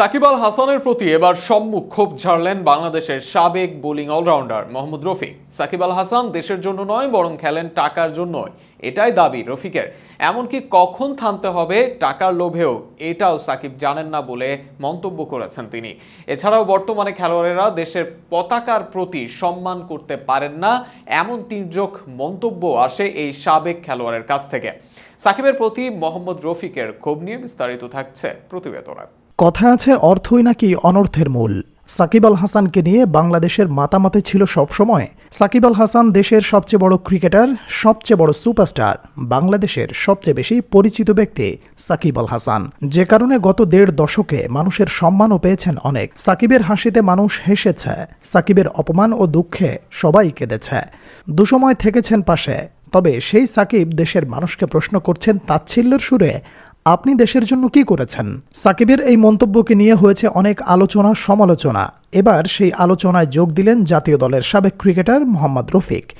সাকিব আল হাসানের প্রতি এবার সম্মুখ ক্ষোভ ঝাড়লেন বাংলাদেশের সাবেক বোলিং অলরাউন্ডার মোহাম্মদ রফিক। সাকিব আল হাসান দেশের জন্য নয়, বরং খেলেন টাকার জন্যই। এটাই দাবি রফিকের। এমনকি কখন থামতে হবে টাকার লোভেও এটাও সাকিব জানেন না বলে মন্তব্য করেছেন তিনি। এছাড়াও বর্তমানে খেলোয়াড়েরা দেশের পতাকার প্রতি সম্মান করতে পারেন না, এমন তির্যক মন্তব্য আসে এই সাবেক খেলোয়াড়ের কাছ থেকে। সাকিবের প্রতি মোহাম্মদ রফিকের ক্ষোভ নিয়ে বিস্তারিত থাকছে প্রতিবেদনে। কথা আছে অর্থই নাকি অনর্থের মূল। সাকিব আল হাসানকে নিয়ে বাংলাদেশের মাতামাতি ছিল সবসময়। সাকিব আল হাসান দেশের সবচেয়ে বড় ক্রিকেটার, সবচেয়ে বড় সুপারস্টার, বাংলাদেশের সবচেয়ে বেশি পরিচিত ব্যক্তি সাকিব আল হাসান। যে কারণে গত দেড় দশকে মানুষের সম্মানও পেয়েছেন অনেক। সাকিবের হাসিতে মানুষ হেসেছে, সাকিবের অপমান ও দুঃখে সবাই কেঁদেছে। দুসময় থেকেছেন পাশে, তবে সেই সাকিব দেশের মানুষকে প্রশ্ন করছেন তাচ্ছিল্যের সুরে আপনি দেশের জন্য কি করেছেন? সাকিবের এই মন্তব্যকে নিয়ে হয়েছে অনেক আলোচনা, সমালোচনা। এবার সেই আলোচনায় যোগ দিলেন জাতীয় দলের সাবেক ক্রিকেটার মোহাম্মদ রফিক।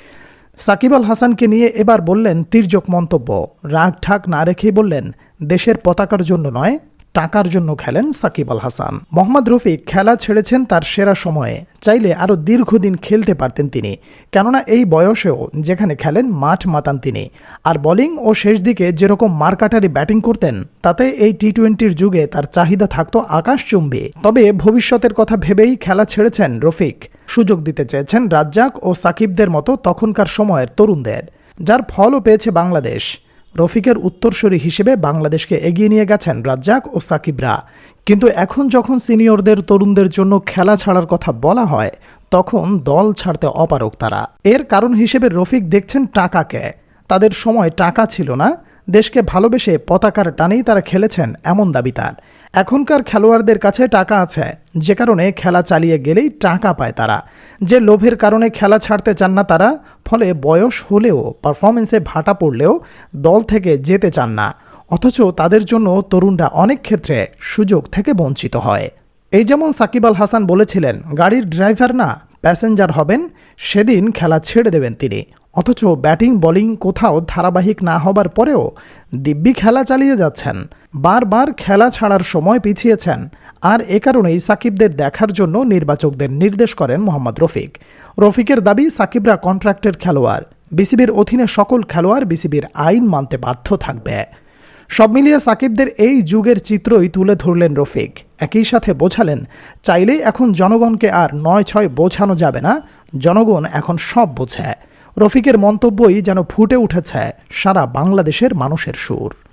সাকিব আল হাসানকে নিয়ে এবার বললেন তির্যক মন্তব্য। রাগ ঠাক না রেখেই বললেন, দেশের পতাকার জন্য নয় টাকার জন্য খেলেন সাকিব আল হাসান। মোহাম্মদ রফিক খেলা ছেড়েছেন তার সেরা সময়ে। চাইলে আরও দীর্ঘদিন খেলতে পারতেন তিনি। কেননা এই বয়সেও যেখানে খেলেন মাঠ মাতান তিনি। আর বোলিং ও শেষ দিকে যেরকম মারকাটারি ব্যাটিং করতেন, তাতে এই টি টোয়েন্টির যুগে তার চাহিদা থাকতো আকাশচুম্বী। তবে ভবিষ্যতের কথা ভেবেই খেলা ছেড়েছেন রফিক। সুযোগ দিতে চেয়েছেন রাজ্জাক ও সাকিবদের মতো তখনকার সময়ের তরুণদের, যার ফলও পেয়েছে বাংলাদেশ। রফিকের উত্তরসূরি হিসেবে বাংলাদেশকে এগিয়ে নিয়ে গেছেন রাজ্জাক ও সাকিবরা। কিন্তু এখন যখন সিনিয়রদের, তরুণদের জন্য খেলা ছাড়ার কথা বলা হয়, তখন দল ছাড়তে অপারক তারা। এর কারণ হিসেবে রফিক দেখছেন টাকাকে। তাদের সময় টাকা ছিল না দেশকে ভালোবেসে পতাকার টানেই তারা খেলেছেন এমন দাবি তার। এখনকার খেলোয়াড়দের কাছে টাকা আছে, যে কারণে খেলা চালিয়ে গেলেই টাকা পায় তারা। যে লোভের কারণে খেলা ছাড়তে চান না তারা, ফলে বয়স হলেও, পারফরমেন্সে ভাটা পড়লেও দল থেকে যেতে চান না। অথচ তাদের জন্য তরুণরা অনেক ক্ষেত্রে সুযোগ থেকে বঞ্চিত হয়। এই যেমন সাকিব আল হাসান বলেছিলেন, গাড়ির ড্রাইভার না, প্যাসেঞ্জার হবেন, সেদিন খেলা ছেড়ে দেবেন তিনি। অথচ ব্যাটিং, বোলিং কোথাও ধারাবাহিক না হবার পরেও দিব্যি খেলা চালিয়ে যাচ্ছেন। বারবার খেলা ছাড়ার সময় পিছিয়েছেন। আর এ কারণেই সাকিবদের দেখার জন্য নির্বাচকদের নির্দেশ করেন মোহাম্মদ রফিক। রফিকের দাবি, সাকিবরা কন্ট্রাক্টের খেলোয়াড়। বিসিবির অধীনে সকল খেলোয়াড় বিসিবির আইন মানতে বাধ্য থাকবে। সব মিলিয়ে সাকিবদের এই যুগের চিত্রই তুলে ধরলেন রফিক। একই সাথে বোঝালেন, চাইলেই এখন জনগণকে আর নয় ছয় বোঝানো যাবে না। জনগণ এখন সব বোঝে। রফিকের মন্তব্যই যেন ফুটে উঠেছে সারা বাংলাদেশের মানুষের সুর।